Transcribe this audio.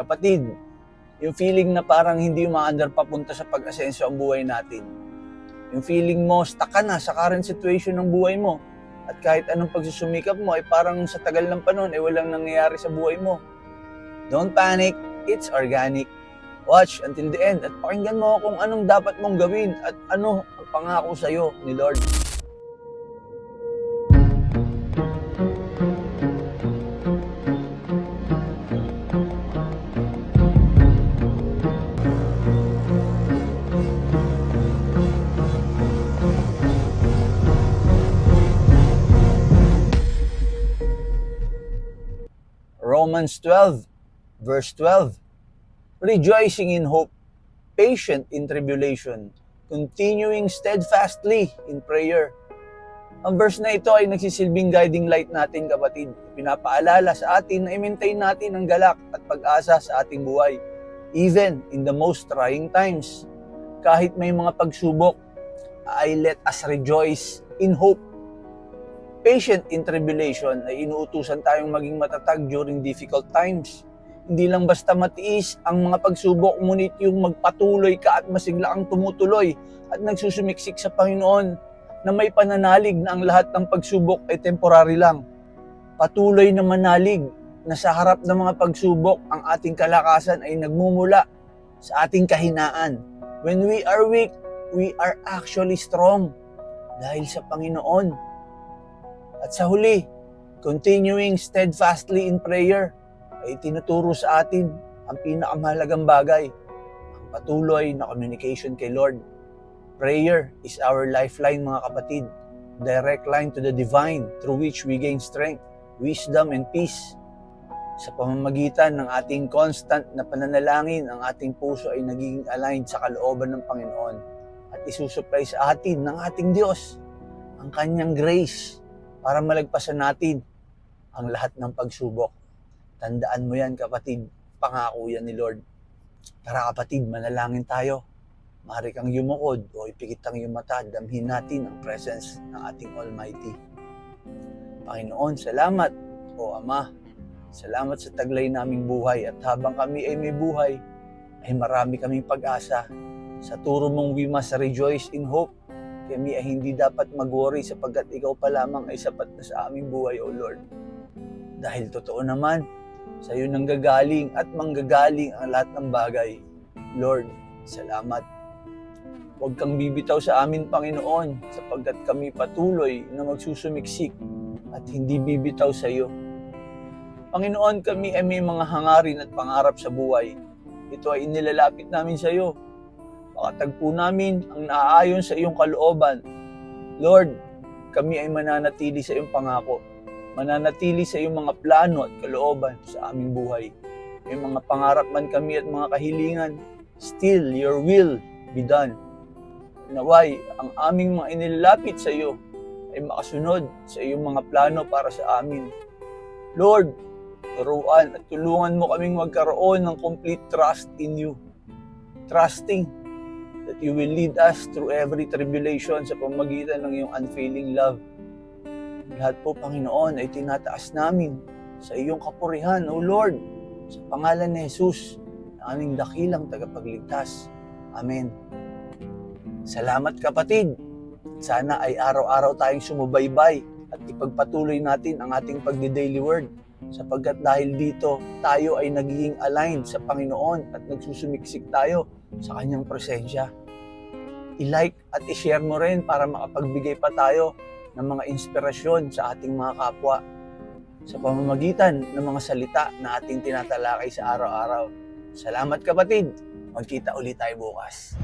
Kapatid, yung feeling na parang hindi umaandar papunta sa pag-asenso ang buhay natin. Yung feeling mo, stuck ka na sa current situation ng buhay mo. At kahit anong pagsusumikap mo, ay parang sa tagal ng panahon, ay walang nangyayari sa buhay mo. Don't panic, it's organic. Watch until the end at pakinggan mo kung anong dapat mong gawin at ano ang pangako sa iyo ni Lord. Romans 12, verse 12. Rejoicing in hope, patient in tribulation, continuing steadfastly in prayer. Ang verse na ito ay nagsisilbing guiding light natin kapatid. Pinapaalala sa atin na i-maintain natin ang galak at pag-asa sa ating buhay. Even in the most trying times. Kahit may mga pagsubok, ay let us rejoice in hope. Patient in tribulation ay inuutusan tayong maging matatag during difficult times. Hindi lang basta matiis ang mga pagsubok, ngunit yung magpatuloy ka at masigla kang tumutuloy at nagsusumiksik sa Panginoon na may pananalig na ang lahat ng pagsubok ay temporary lang. Patuloy na manalig na sa harap ng mga pagsubok ang ating kalakasan ay nagmumula sa ating kahinaan. When we are weak, we are actually strong dahil sa Panginoon. At sa huli, continuing steadfastly in prayer ay tinuturo sa atin ang pinakamahalagang bagay, ang patuloy na communication kay Lord. Prayer is our lifeline mga kapatid, direct line to the divine through which we gain strength, wisdom, and peace. Sa pamamagitan ng ating constant na pananalangin, ang ating puso ay nagiging aligned sa kalooban ng Panginoon at isusupply sa atin ng ating Diyos ang kanyang grace para malagpasan natin ang lahat ng pagsubok. Tandaan mo yan kapatid, pangako yan ni Lord. Tara kapatid, manalangin tayo. Maaari kang yumukod o ipikit ang iyong mata, damhin natin ang presence ng ating Almighty. Panginoon, salamat o Ama. Salamat sa taglay naming buhay at habang kami ay may buhay, ay marami kaming pag-asa. Sa turo mong we must rejoice in hope, kami ay hindi dapat mag-worry sapagkat ikaw pa lamang ay sapat na sa aming buhay, O Lord. Dahil totoo naman, sa iyo nang gagaling at manggagaling ang lahat ng bagay. Lord, salamat. Huwag kang bibitaw sa amin, Panginoon, sapagkat kami patuloy na magsusumiksik at hindi bibitaw sa iyo. Panginoon, kami ay may mga hangarin at pangarap sa buhay. Ito ay inilalapit namin sa iyo. Makatagpo namin ang naaayon sa iyong kalooban. Lord, kami ay mananatili sa iyong pangako. Mananatili sa iyong mga plano at kalooban sa aming buhay. May mga pangarap man kami at mga kahilingan, still your will be done. Naway, ang aming mga inilalapit sa iyo ay makasunod sa iyong mga plano para sa amin. Lord, turuan at tulungan mo kaming magkaroon ng complete trust in you. Trusting you will lead us through every tribulation sa pamagitan ng iyong unfailing love. Lahat po, Panginoon, ay tinataas namin sa iyong kapurihan, O Lord, sa pangalan ni Jesus, na aming dakilang tagapagligtas. Amen. Salamat kapatid. Sana ay araw-araw tayong sumubaybay at ipagpatuloy natin ang ating pagdi-daily word sapagkat dahil dito tayo ay nagiging aligned sa Panginoon at nagsusumiksik tayo sa kanyang presensya. I-like at i-share mo rin para makapagbigay pa tayo ng mga inspirasyon sa ating mga kapwa sa pamamagitan ng mga salita na ating tinatalakay sa araw-araw. Salamat kapatid! Magkita ulit tayo bukas.